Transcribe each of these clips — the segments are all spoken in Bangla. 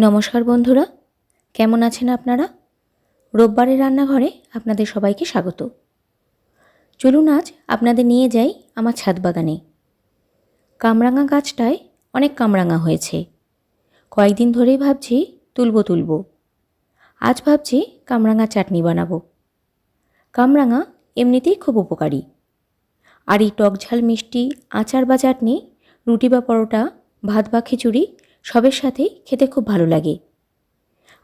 নমস্কার বন্ধুরা, কেমন আছেন আপনারা? রোববারের রান্নাঘরে আপনাদের সবাইকে স্বাগত। চলুন আজ আপনাদের নিয়ে যাই আমার ছাদ বাগানে। কামরাঙা গাছটায় অনেক কামরাঙা হয়েছে। কয়েকদিন ধরেই ভাবছি তুলব তুলবো। আজ ভাবছি কামরাঙা চাটনি বানাবো। কামরাঙা এমনিতেই খুব উপকারী। আর এই টক ঝাল মিষ্টি, আচার বা চাটনি, রুটি বা পরোটা, ভাত বা খিচুড়ি সবের সাথেই খেতে খুব ভালো লাগে।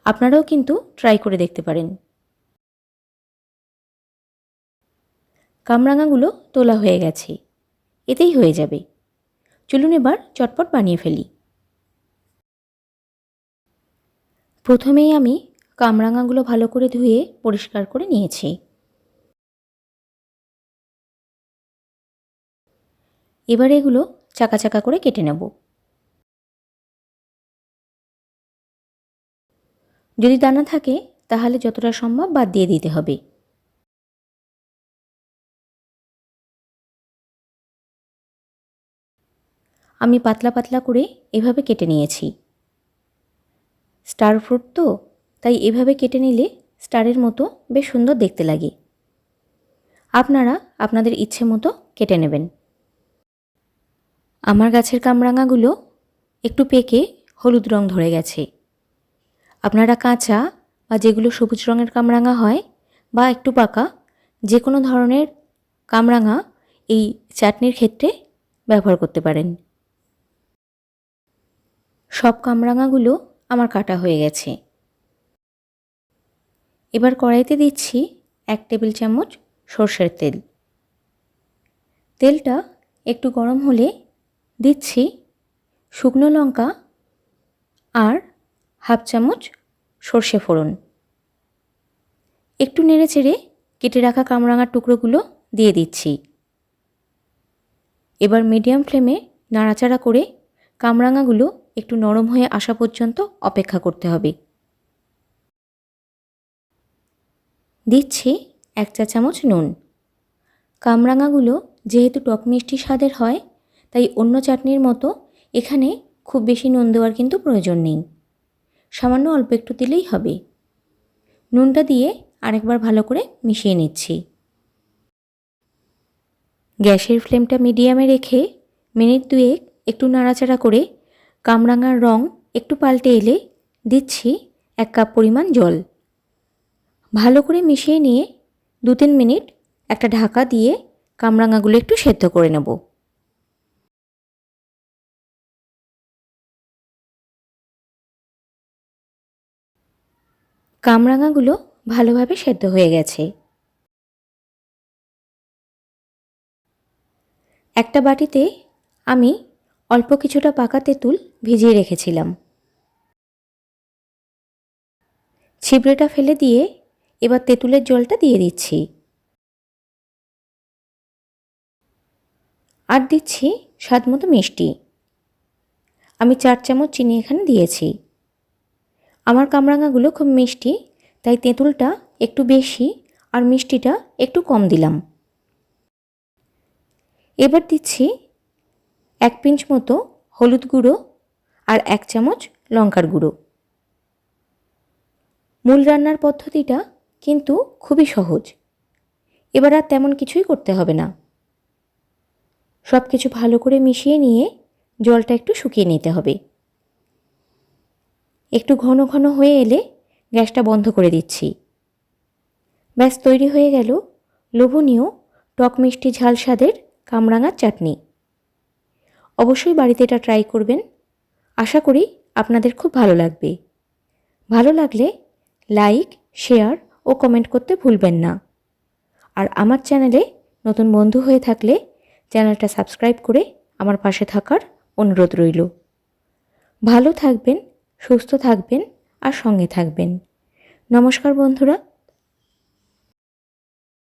আপনারাও কিন্তু ট্রাই করে দেখতে পারেন। কামরাঙাগুলো তোলা হয়ে গেছে। এতেই হয়ে যাবে। চলুন এবার চটপট বানিয়ে ফেলি। প্রথমেই আমি কামরাঙাগুলো ভালো করে ধুয়ে পরিষ্কার করে নিয়েছি। এবার এগুলো চাকা চাকা করে কেটে নেব। যদি দানা থাকে, তাহলে যতটা সম্ভব বাদ দিয়ে দিতে হবে। আমি পাতলা পাতলা করে এভাবে কেটে নিয়েছি। স্টার ফ্রুট তো, তাই এভাবে কেটে নিলে স্টারের মতো বেশ সুন্দর দেখতে লাগে। আপনারা আপনাদের ইচ্ছে মতো কেটে নেবেন। আমার গাছের কামরাঙাগুলো একটু পেকে হলুদ রং ধরে গেছে। আপনারা কাঁচা বা যেগুলো সবুজ রঙের কামরাঙা হয় বা একটু পাকা যে কোনো ধরনের কামরাঙা এই চাটনির ক্ষেত্রে ব্যবহার করতে পারেন। সব কামরাঙাগুলো আমার কাটা হয়ে গেছে। এবার কড়াইতে দিচ্ছি এক টেবিল চামচ সর্ষের তেল। তেলটা একটু গরম হলে দিচ্ছি শুকনো লঙ্কা আর হাফ চামচ সর্ষে ফোড়ন। একটু নেড়ে চেড়ে কেটে রাখা কামরাঙার টুকরোগুলো দিয়ে দিচ্ছি। এবার মিডিয়াম ফ্লেমে নাড়াচাড়া করে কামরাঙাগুলো একটু নরম হয়ে আসা পর্যন্ত অপেক্ষা করতে হবে। দিচ্ছি এক চা চামচ নুন। কামরাঙাগুলো যেহেতু টক মিষ্টি স্বাদের হয়, তাই অন্য চাটনির মতো এখানে খুব বেশি নুন দেওয়ার কিন্তু প্রয়োজন নেই। সামান্য অল্প একটু দিলেই হবে। নুনটা দিয়ে আরেকবার ভালো করে মিশিয়ে নিচ্ছি। গ্যাসের ফ্লেমটা মিডিয়ামে রেখে মিনিট দুয়েক একটু নাড়াচাড়া করে কামরাঙার রং একটু পাল্টে এলে দিচ্ছি এক কাপ পরিমাণ জল। ভালো করে মিশিয়ে নিয়ে দু তিন মিনিট একটা ঢাকা দিয়ে কামরাঙাগুলো একটু সেদ্ধ করে নেব। কামরাঙাগুলো ভালোভাবে সেদ্ধ হয়ে গেছে। একটা বাটিতে আমি অল্প কিছুটা পাকা তেঁতুল ভিজিয়ে রেখেছিলাম। ছিবড়েটা ফেলে দিয়ে এবার তেঁতুলের জলটা দিয়ে দিচ্ছি। আর দিচ্ছি স্বাদ মতো মিষ্টি। আমি চার চামচ চিনি এখানে দিয়েছি। আমার কামরাঙাগুলো খুব মিষ্টি, তাই তেঁতুলটা একটু বেশি আর মিষ্টিটা একটু কম দিলাম। এবার দিচ্ছি এক পিঞ্চ মতো হলুদ গুঁড়ো আর এক চামচ লঙ্কার গুঁড়ো। মূল রান্নার পদ্ধতিটা কিন্তু খুবই সহজ। এবার আর তেমন কিছুই করতে হবে না। সব কিছু ভালো করে মিশিয়ে নিয়ে জলটা একটু শুকিয়ে নিতে হবে। একটু ঘন ঘন হয়ে এলে গ্যাসটা বন্ধ করে দিচ্ছি। ব্যাস, তৈরি হয়ে গেল লোভনীয় টক মিষ্টি ঝাল স্বাদের কামরাঙার চাটনি। অবশ্যই বাড়িতে এটা ট্রাই করবেন। আশা করি আপনাদের খুব ভালো লাগবে। ভালো লাগলে লাইক, শেয়ার ও কমেন্ট করতে ভুলবেন না। আর আমার চ্যানেলে নতুন বন্ধু হয়ে থাকলে চ্যানেলটা সাবস্ক্রাইব করে আমার পাশে থাকার অনুরোধ রইল। ভালো থাকবেন সুস্থ থাকবেন আর সঙ্গে থাকবেন। নমস্কার বন্ধুরা